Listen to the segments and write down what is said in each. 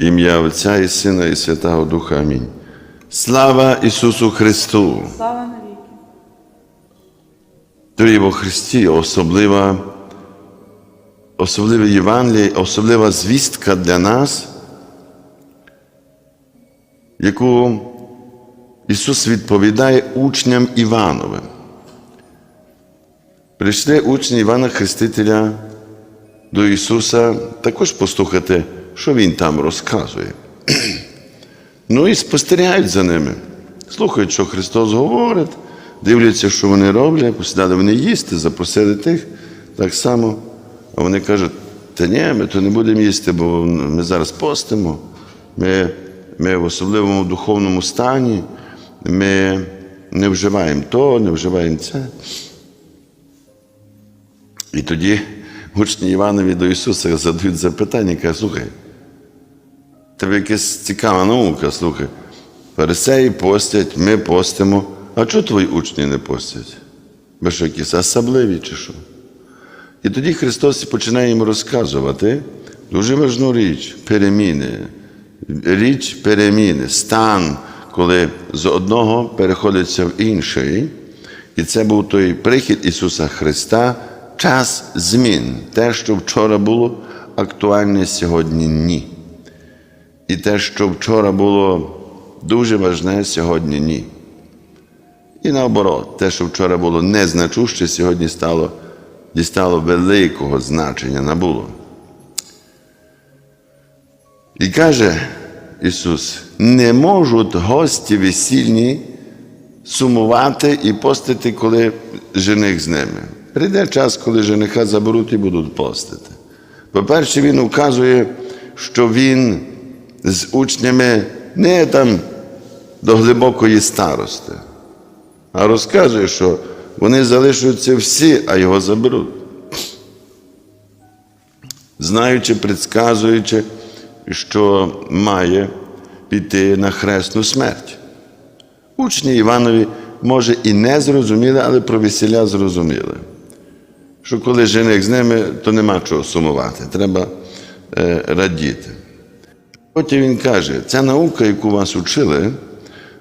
Ім'я Отця і Сина, і Святого Духа. Амінь. Слава Ісусу Христу! Слава навіки. Дорогі во Христі, особлива, особливе Євангеліє, особлива звістка для нас, яку Ісус відповідає учням Івановим. Прийшли учні Івана Хрестителя до Ісуса також послухати, що Він там розказує. Ну і спостерігають за ними, слухають, що Христос говорить, дивляться, що вони роблять, посідали вони їсти, запросили тих так само. А вони кажуть, та ні, ми то не будемо їсти, бо ми зараз постимо. Ми, ми в особливому духовному стані, ми не вживаємо то, не вживаємо це. І тоді учні Іванові до Ісуса задають запитання, кажуть, слухай, тебе якась цікава наука, слухай. Фарисеї постять, ми постимо. А чого твої учні не постять? Ви що якісь особливі чи що? І тоді Христос починає їм розказувати дуже важну річ переміни. Річ переміни, стан, коли з одного переходиться в інший. І це був той прихід Ісуса Христа, час змін. Те, що вчора було актуальне, сьогодні ні. І те, що вчора було дуже важне, сьогодні ні. І наоборот, те, що вчора було незначуще, сьогодні стало, дістало великого значення набуло. І каже Ісус: не можуть гості весільні сумувати і постити, коли жених з ними. Прийде час, коли жениха заберуть і будуть постити. По-перше, він указує, що він з учнями не там до глибокої старости, а розказує, що вони залишаться всі, а його заберуть. Знаючи, предсказуючи, що має піти на хресну смерть. Учні Іванові, може, і не зрозуміли, але про весілля зрозуміли. Що коли жених з ними, то нема чого сумувати, треба радіти. Потім він каже, ця наука, яку вас учили,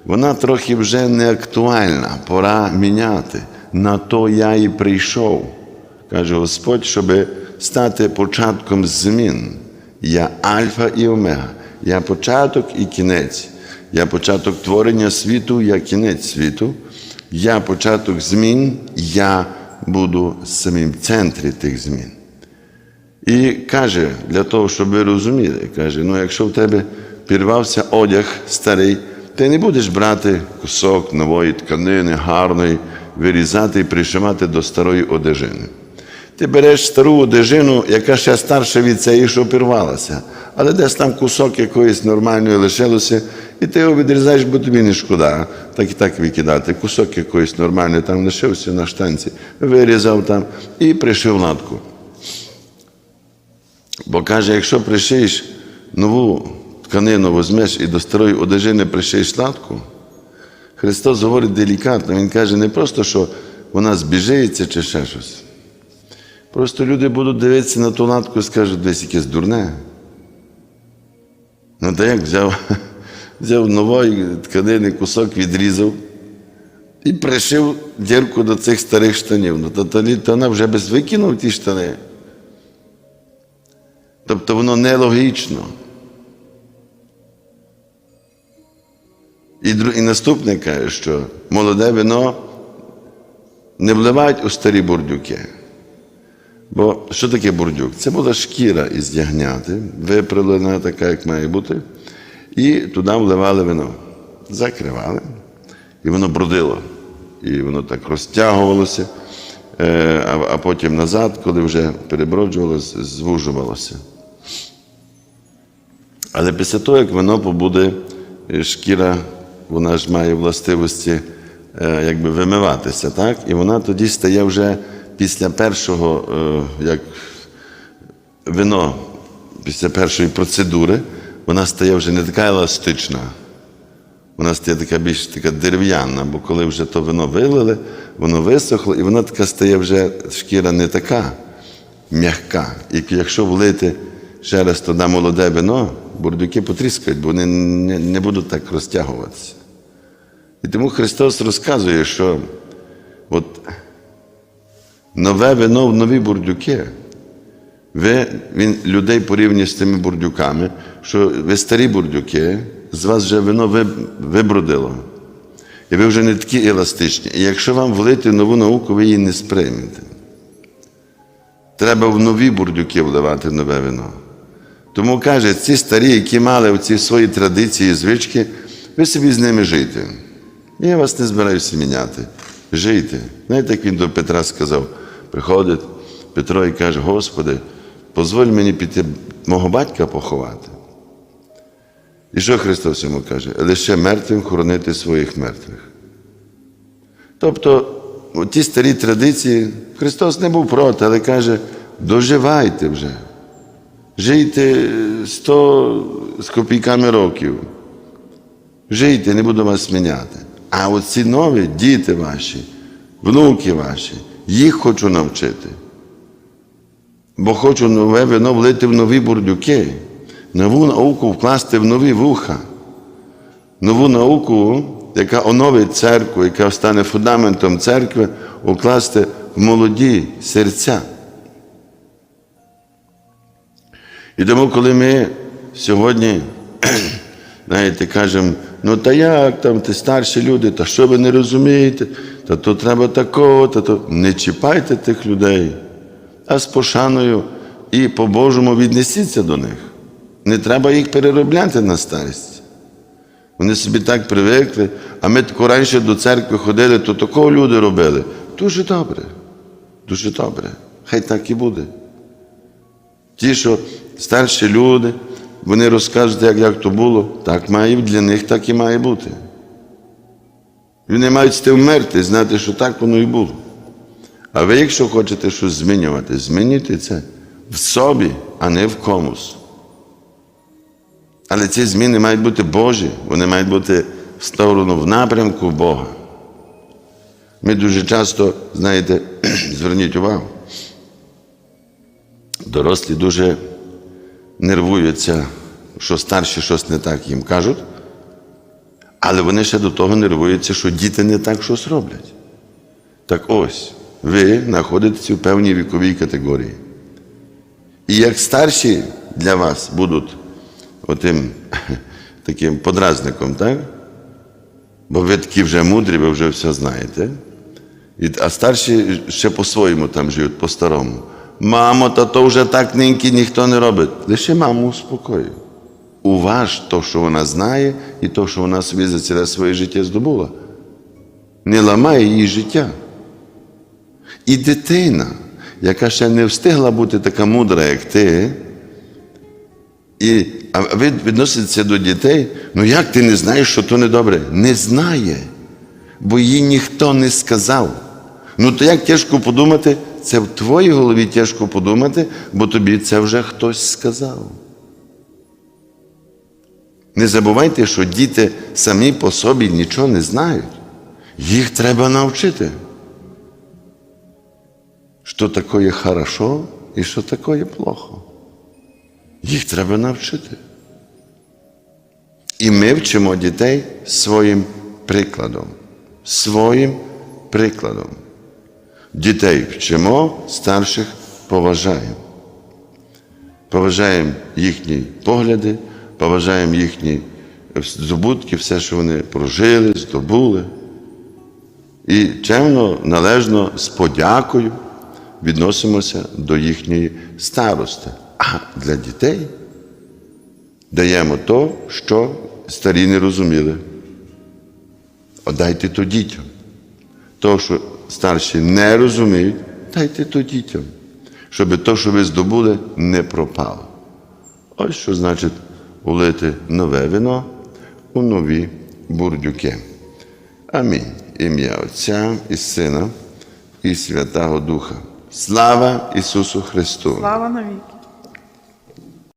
вона трохи вже не актуальна, пора міняти. На то я і прийшов, каже Господь, щоб стати початком змін. Я Альфа і Омега, я початок і кінець. Я початок творення світу, я кінець світу. Я початок змін, я буду самим центрі тих змін. І каже, для того, щоб ви розуміли, каже, ну якщо в тебе пірвався одяг старий, ти не будеш брати кусок нової тканини, гарної, вирізати і пришивати до старої одежини. Ти береш стару одежину, яка ще старша від цієї, що пірвалася, але десь там кусок якоїсь нормальної лишилося, і ти його відрізаєш, бо тобі не шкода, так і так викидати. Кусок якоїсь нормальної там лишився на штанці, вирізав там і пришив латку. Бо каже, якщо пришиєш нову тканину, візьмеш і до старої одежини пришиєш латку, Христос говорить делікатно, Він каже, не просто, що вона збіжиться чи ще щось. Просто люди будуть дивитися на ту латку і скажуть, десь якесь дурне. Ну, та як взяв, взяв нової тканини, кусок відрізав і пришив дірку до цих старих штанів. Ну, то, то, то вона вже без викинув ті штани. Тобто воно нелогічно. І, і наступне каже, що молоде вино не вливають у старі бурдюки. Бо що таке бурдюк? Це була шкіра із ягняти, виправлена така, як має бути, і туди вливали вино. Закривали, і воно брудило. І воно так розтягувалося, е, а потім назад, коли вже переброджувалося, звужувалося. Але після того, як вино побуде, е, шкіра, вона ж має властивості е, якби вимиватися, так? І вона тоді стає вже після першого, е, як вино, після першої процедури, вона стає вже не така еластична. Вона стає така більш така дерев'яна, бо коли вже то вино вилили, воно висохло, і вона така стає вже шкіра не така м'яка. І якщо влити ще раз туди молоде вино, бурдюки потріскають, бо вони не, не будуть так розтягуватися. І тому Христос розказує, що от нове вино в нові бурдюки. Ви, він людей порівнює з тими бурдюками, що ви старі бурдюки, з вас вже вино ви- вибродило. І ви вже не такі еластичні. І якщо вам влити нову науку, ви її не сприймете. Треба в нові бурдюки вливати нове вино. Тому каже, ці старі, які мали ці свої традиції, звички, ви собі з ними жийте. Я вас не збираюся міняти. Жийте. Знаєте, як він до Петра сказав, приходить Петро і каже, Господи, дозволь мені піти мого батька поховати. І що Христос йому каже? Лише мертвим хоронити своїх мертвих. Тобто, ті старі традиції, Христос не був проти, але каже, доживайте вже. Жийте 100 з копійками років. Жийте, не буду вас міняти. А оці нові діти ваші, внуки ваші, їх хочу навчити. Бо хочу нове вино влити в нові бурдюки, нову науку вкласти в нові вуха, нову науку, яка оновить церкву, яка стане фундаментом церкви, укласти в молоді серця. І тому, коли ми сьогодні, знаєте, кажемо, ну та як там, ти старші люди, та що ви не розумієте, та то треба такого, та то не чіпайте тих людей, а з пошаною і по-божому віднесіться до них. Не треба їх переробляти на старість. Вони собі так привикли, а ми тако раніше до церкви ходили, то такого люди робили. Дуже добре, дуже добре. Хай так і буде. Ті, що старші люди, вони розкажуть, як, як то було, так має для них так і має бути. Вони мають з тим вмерти, знати, що так воно і було. А ви, якщо хочете щось змінювати, змінюйте це в собі, а не в комусь. Але ці зміни мають бути Божі, вони мають бути в сторону в напрямку Бога. Ми дуже часто, знаєте, зверніть увагу, дорослі дуже нервуються, що старші щось не так їм кажуть, але вони ще до того нервуються, що діти не так щось роблять. Так ось, ви знаходитеся в певній віковій категорії. І як старші для вас будуть отим таким подразником, так? Бо ви такі вже мудрі, ви вже все знаєте. А старші ще по-своєму там живуть, по-старому. Мамо, та то вже так ниньки ніхто не робить. Лише маму успокою. Уваж то, що вона знає, і то, що вона собі за ціле своє життя здобула. Не ламай її життя. І дитина, яка ще не встигла бути така мудра, як ти, і, а ви відноситеся до дітей, ну як ти не знаєш, що то недобре? Не знає, бо їй ніхто не сказав. Ну то як тяжко подумати, це в твоїй голові тяжко подумати, бо тобі це вже хтось сказав. Не забувайте, що діти самі по собі нічого не знають. Їх треба навчити. Що таке хорошо і що таке плохо. Їх треба навчити. І ми вчимо дітей своїм прикладом. Своїм прикладом. Дітей вчимо, старших поважаємо. Поважаємо їхні погляди, поважаємо їхні здобутки, все, що вони прожили, здобули. І чемно, належно, з подякою відносимося до їхньої старости. А для дітей даємо то, що старі не розуміли. Отдайте то дітям. То, що старші не розуміють, дайте то дітям, щоб то, що ви здобули, не пропало. Ось що значить улити нове вино у нові бурдюки. Амінь. Ім'я Отця і Сина і Святого Духа. Слава Ісусу Христу! Слава навіки.